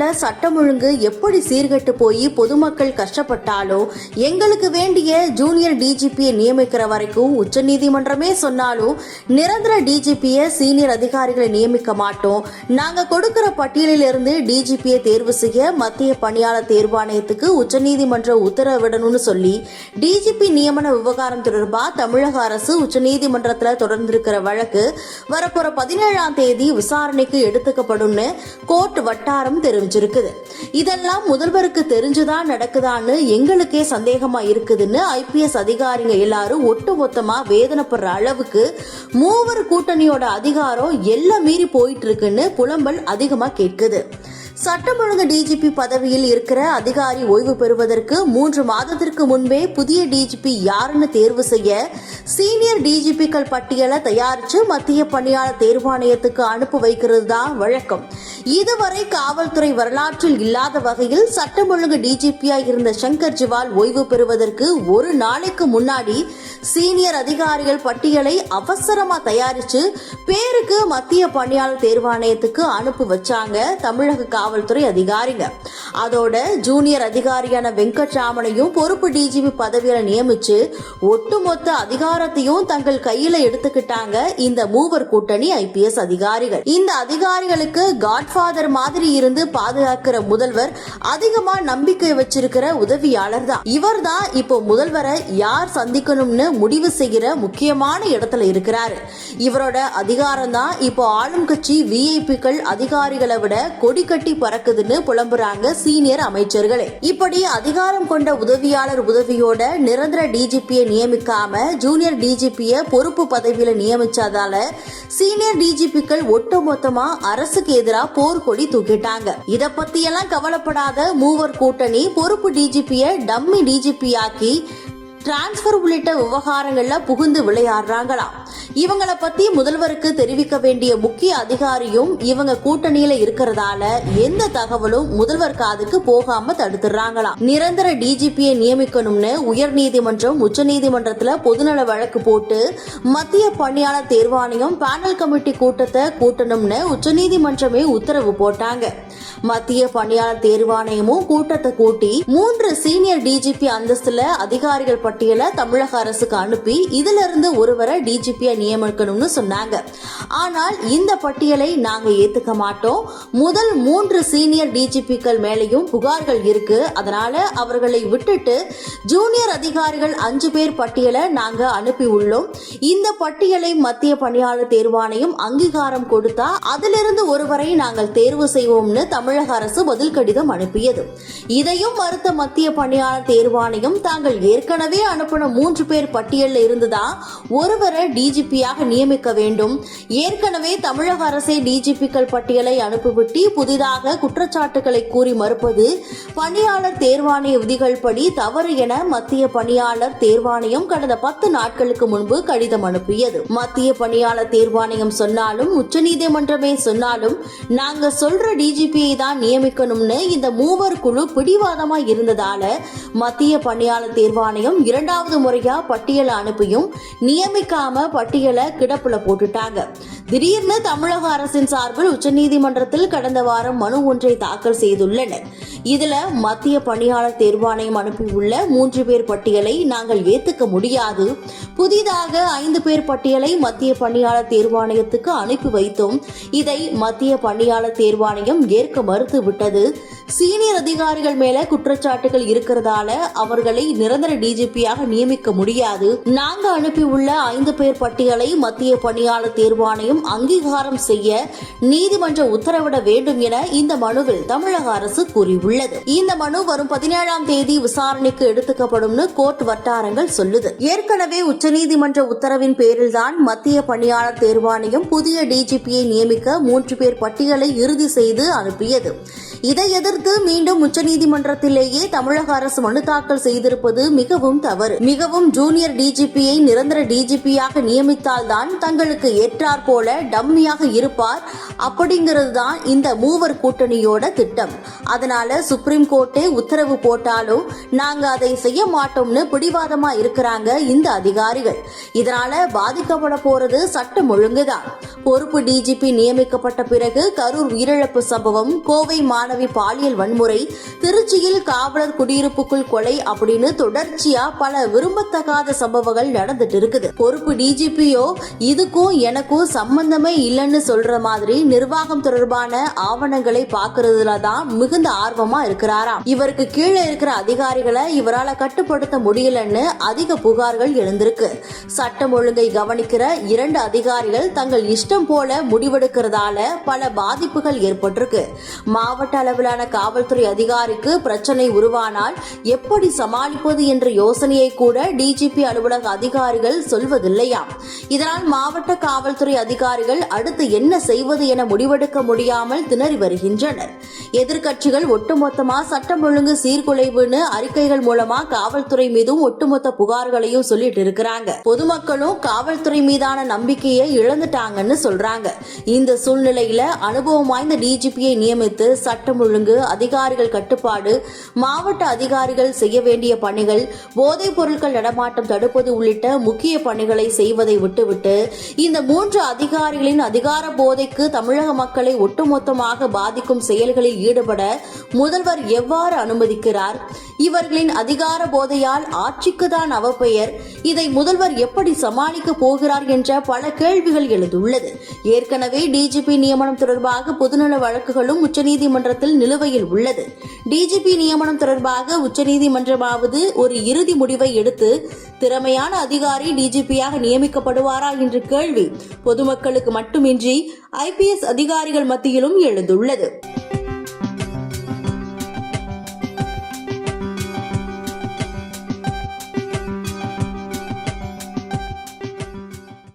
நாட்டில் சட்டம் ஒழுங்கு எப்படி சீர்கெட்டு போய் பொதுமக்கள் கஷ்டப்பட்டாலோ எங்களுக்கு வேண்டிய ஜூனியர் டிஜிபியை நியமிக்கிற வரைக்கும் உச்சநீதிமன்றமே சொன்னாலும் நிரந்தர டிஜிபியை சீனியர் அதிகாரிகளை நியமிக்க மாட்டோம். நாங்கள் கொடுக்கிற பட்டியலில் இருந்து டிஜிபியை தேர்வு செய்ய மத்திய பணியாளர் தேர்வாணையத்துக்கு உச்சநீதிமன்றம் உத்தரவிடணும்னு சொல்லி டிஜிபி நியமன விவகாரம் தொடர்பாக தமிழக அரசு உச்சநீதிமன்றத்தில் தொடர்ந்திருக்கிற வழக்கு வரப்போற பதினேழாம் தேதி விசாரணைக்கு எடுத்துக்கப்படும்னு கோர்ட் வட்டாரம் தெரிஞ்சிருக்குது. இதெல்லாம் முதல்வருக்கு தெரிஞ்சுதான் நடக்குதான்னு எங்களுக்கே சந்தேகமா இருக்குதுன்னு ஐபிஎஸ் அதிகாரிங்க எல்லாரும் ஒட்டுமொத்தமா வேதனைப்படுற அளவுக்கு மூவர் கூட்டணியோட அதிகாரம் எல்லாம் மீறி போயிட்டு இருக்குன்னு புலம்பல் அதிகமா கேட்குது. சட்டம் ஒழுங்கு டிஜிபி பதவியில் இருக்கிற அதிகாரி ஓய்வு பெறுவதற்கு மூன்று மாதத்திற்கு முன்பே புதிய டிஜிபி யாருன்னு தேர்வு செய்ய சீனியர் டிஜிபிக்கள் பட்டியலை தயாரிச்சு மத்திய பணியாளர் தேர்வாணையத்துக்கு அனுப்பி வைக்கிறது தான் வழக்கம். இதுவரை காவல்துறை வரலாற்றில் இல்லாத வகையில் சட்டம் ஒழுங்கு டிஜிபியா இருந்த சங்கர் ஜிவால் ஓய்வு பெறுவதற்கு ஒரு நாளைக்கு முன்னாடி சீனியர் அதிகாரிகள் பட்டியலை அவசரமா தயாரிச்சு பேருக்கு மத்திய பணியாளர் தேர்வாணையத்துக்கு அனுப்பி வச்சாங்க தமிழக காவல்துறை அதிகாரிங்க. அதோட ஜூனியர் அதிகாரியான வெங்கட்ராமனையும் பொறுப்பு டிஜிபி பதவியில நியமிச்சு ஒட்டுமொத்த அதிகாரத்தையும் தங்கள் கையில எடுத்துக்கிட்டாங்க இந்த மூவர் கூட்டணி ஐபிஎஸ் அதிகாரிகள். இந்த அதிகாரிகளுக்கு காட்ஃபாதர் மாதிரி இருந்து பாதுகாக்கிற முதல்வர் அதிகமா நம்பிக்கை வச்சிருக்கிற உதவியாளர் தான். இவர் தான் இப்போ முதல்வரை யார் சந்திக்கணும்னு முடிவு செய்கிற முக்கியமான இடத்துல இருக்கிறாரு. இவரோட அதிகாரம் தான் இப்போ ஆளும் கட்சி விஐபிக்கள் அதிகாரிகளை விட கொடி கட்டி பறக்குதுன்னு புலம்புறாங்க சீனியர் அமைச்சர்களே. இப்படி அதிகாரம் கொண்ட உதவியாளர் உதவியோட நிரந்தர டிஜிபியை நியமிக்காம ஜூனியர் டிஜிபியை பொறுப்பு பதவியில நியமிச்சதால சீனியர் டிஜிபிக்கள் ஒட்டுமொத்தமா அரசுக்கு எதிராக போர்க்கொடி தூக்கிட்டாங்க. இத பத்தி எல்லாம் கவலைப்படாத மூவர் கூட்டணி பொறுப்பு டிஜிபியை டம்மி டிஜிபி ஆக்கி டிரான்ஸ்பர் உள்ளிட்ட விவகாரங்கள்ல புகுந்து விளையாடுறாங்களாம் இவங்களை பத்தி முதல்வருக்கு தெரிவிக்க வேண்டிய முக்கிய அதிகாரியும் இவங்க கூட்டணியில இருக்கிறதால எந்த தகவலும் முதல்வர் காதுக்கு போகாம தடுத்துறாங்களாம் நிரந்தர டிஜிபியை நியமிக்கணும்னு உயர்நீதிமன்றம் உச்சநீதிமன்றத்துல பொதுநல வழக்கு போட்டு மத்திய பணியாளர் தேர்வாணையம் பேனல் கமிட்டி கூட்டத்தை கூட்டணும்னு உச்சநீதிமன்றமே உத்தரவு போட்டாங்க. மத்திய பணியாளர் தேர்வாணையமும் கூட்டத்தை கூட்டி மூன்று சீனியர் டிஜிபி அந்தஸ்துல அதிகாரிகள் பட்டியலை தமிழக அரசுக்கு அனுப்பி இதுல இருந்து ஒருவரை டிஜிபியா நியமிக்கணும்னு சொன்னாங்க. ஆனால் இந்த பட்டியலை நாங்க ஏத்துக்க மாட்டோம். முதல் மூன்று சீனியர் டிஜிபிக்கள் மேலேயும் புகார்கள் இருக்கு. அதனால அவர்களை விட்டுட்டு ஜூனியர் அதிகாரிகள் அஞ்சு பேர் பட்டியலை நாங்க அனுப்பி உள்ளோம். இந்த பட்டியலை மத்திய பணியாளர் தேர்வாணையம் அங்கீகாரம் கொடுத்தா அதிலிருந்து ஒருவரை நாங்கள் தேர்வு செய்வோம்னு தமிழக அரசு பதில் கடிதம் அனுப்பியது. இதையும் மறுத்த மத்திய பணியாளர் தேர்வாணையம் தாங்கள் ஏற்கனவே அனுப்பின மூன்று பேர் பட்டியலில் இருந்துதான் ஒருவரை டிஜிபியாக நியமிக்க வேண்டும். ஏற்கனவே தமிழக அரசே டிஜிபிக்கள் பட்டியலை அனுப்பிவிட்டு புதிதாக குற்றச்சாட்டுகளை கூறி மறுப்பது பணியாளர் தேர்வாணைய விதிகள் படி தவறு என மத்திய பணியாளர் தேர்வாணையம் கடந்த பத்து நாட்களுக்கு முன்பு கடிதம் அனுப்பியது. மத்திய பணியாளர் தேர்வாணையம் சொன்னாலும் உச்சநீதிமன்றமே சொன்னாலும் நாங்க சொல்ற டிஜிபியை தான் நியமிக்கணும்னு இந்த மூவர் குழு பிடிவாதமா இருந்ததால மத்திய பணியாளர் தேர்வாணையம் இரண்டாவது முறையா பட்டியலை அனுப்பியும் நியமிக்காம பட்டியல் கிடப்புல போட்டுட்டாங்க. திடீர்னு தமிழக அரசின் சார்பில் உச்சநீதிமன்றத்தில் கடந்த வாரம் மனு ஒன்றை தாக்கல் செய்துள்ளனர். இதுல மத்திய பணியாளர் தேர்வாணையம் அனுப்பியுள்ள மூன்று பேர் பட்டியலை நாங்கள் ஏத்துக்க முடியாது. புதிதாக ஐந்து பேர் பட்டியலை மத்திய பணியாளர் தேர்வாணையத்துக்கு அனுப்பி வைத்தோம். இதை மத்திய பணியாளர் தேர்வாணையம் ஏற்க மறுத்து விட்டது சீனியர் அதிகாரிகள் மேல குற்றச்சாட்டுகள் இருக்கிறதால அவர்களை நிரந்தர டிஜிபியாக நியமிக்க முடியாது. நாங்க அனுப்பியுள்ள ஐந்து பேர் பட்டியலை மத்திய பணியாளர் தேர்வாணையம் அங்கீகாரம் செய்ய நீதிமன்ற உத்தரவிட வேண்டும் என இந்த மனுவில் தமிழக அரசு கூறியுள்ளது. இந்த மனு வரும் பதினேழாம் தேதி விசாரணைக்கு எடுத்துக்கப்படும் கோர்ட் வட்டாரங்கள் சொல்லுது. ஏற்கனவே உச்சநீதிமன்ற உத்தரவின் பேரில்தான் மத்திய பணியாளர் தேர்வாணையம் புதிய டிஜிபியை நியமிக்க மூன்று பேர் பட்டியலை இறுதி செய்து அனுப்பியது. இதை எதிர்த்து மீண்டும் உச்சநீதிமன்றத்திலேயே தமிழக அரசு மனு தாக்கல் செய்திருப்பது மிகவும் தவறு. மிகவும் ஜூனியர் டிஜிபியை நிரந்தர டிஜிபியாக நியமித்தால்தான் தங்களுக்கு ஏற்றாற்போல போல டம்மியாக இருப்பார். அப்படிங்கிறது தான் இந்த மூவர் கூட்டணியோட திட்டம். அதனால சுப்ரீம் கோர்ட்டே உத்தரவு போட்டாலும் நாங்க அதை செய்ய மாட்டோம்னு பிடிவாதமா இருக்கிறாங்க இந்த அதிகாரிகள். இதனால பாதிக்கப்பட போறது சட்டம் ஒழுங்குதான். பொறுப்பு டிஜிபி நியமிக்கப்பட்ட பிறகு கரூர் உயிரிழப்பு சம்பவம் கோவை மாணவி பாலியல் வன்முறை திருச்சியில் காவலர் குடியிருப்புக்குள் கொலை அப்படின்னு தொடர்ச்சியா பல விரும்பத்தகாத சம்பவங்கள் நடந்துட்டு இருக்குது. பொறுப்பு டிஜிபியோ இதுக்கும் எனக்கும் சம்பந்தமே இல்லைன்னு சொல்ற மாதிரி நிர்வாகம் தொடர்பான ஆவணங்களை பாக்குறதுல தான் மிகுந்த ஆர்வமா இருக்கிறாராம். இவருக்கு கீழே இருக்கிற அதிகாரிகளை இவரால கட்டுப்படுத்த முடியலன்னு அதிக புகார்கள் எழுந்திருக்கு. சட்டம் ஒழுங்கை கவனிக்கிற இரண்டு அதிகாரிகள் தங்கள் இஷ்டம் போல முடிவெடுக்கிறதால பல பாதிப்புகள் ஏற்பட்டிருக்கு. மாவட்ட அளவிலான காவல்துறை அதிகாரிக்கு பிரச்சனை உருவானால் எப்படி சமாளிப்பது என்ற யோசனையை கூட டிஜிபி அலுவலக அதிகாரிகள் சொல்வதில்லையாம். இதனால் மாவட்ட காவல்துறை அதிகாரி அதிகாரிகள் அடுத்து என்ன செய்வது என முடிவெடுக்க முடியாமல் திணறி வருகின்றனர். எதிர்க்கட்சிகள் ஒட்டுமொத்தமா சட்டம் ஒழுங்கு சீர்குலைவுன்னு அறிக்கைகள் மூலமா காவல்துறை மீதும் ஒட்டுமொத்த புகார்களையும் சொல்லிட்டு இருக்கிறாங்க. பொதுமக்களும் காவல்துறை மீதான நம்பிக்கையை இழந்துட்டாங்கன்னு சொல்றாங்க. இந்த சூழ்நிலையில அனுபவம் வாய்ந்த டிஜிபியை நியமித்து சட்டம் ஒழுங்கு அதிகாரிகள் கட்டுப்பாடு மாவட்ட அதிகாரிகள் செய்ய வேண்டிய பணிகள் போதைப் பொருட்கள் நடமாட்டம் தடுப்பது உள்ளிட்ட முக்கிய பணிகளை செய்வதை விட்டுவிட்டு இந்த மூன்று அதிகாரிகளின் அதிகார போதைக்கு தமிழக மக்களை ஒட்டுமொத்தமாக பாதிக்கும் செயல்களில் ஈடுபட முதல்வர் எவ்வாறு அனுமதிக்கிறார்? இவர்களின் அதிகார போதையால் ஆட்சிக்கு தான் அவப்பெயர் இதை முதல்வர் எப்படி சமாளிக்க போகிறார் என்ற பல கேள்விகள் எழுந்துள்ளது. ஏற்கனவே டிஜிபி நியமனம் தொடர்பாக பொதுநல வழக்குகளும் உச்சநீதிமன்றத்தில் நிலுவையில் உள்ளது. டிஜிபி நியமனம் தொடர்பாக உச்சநீதிமன்றமாவது ஒரு இறுதி முடிவை எடுத்து திறமையான அதிகாரி டிஜிபியாக நியமிக்கப்படுவாரா என்ற கேள்வி பொதுமக்களுக்கு மட்டுமின்றி ஐபிஎஸ் அதிகாரிகள் மத்தியிலும் எழுந்துள்ளது.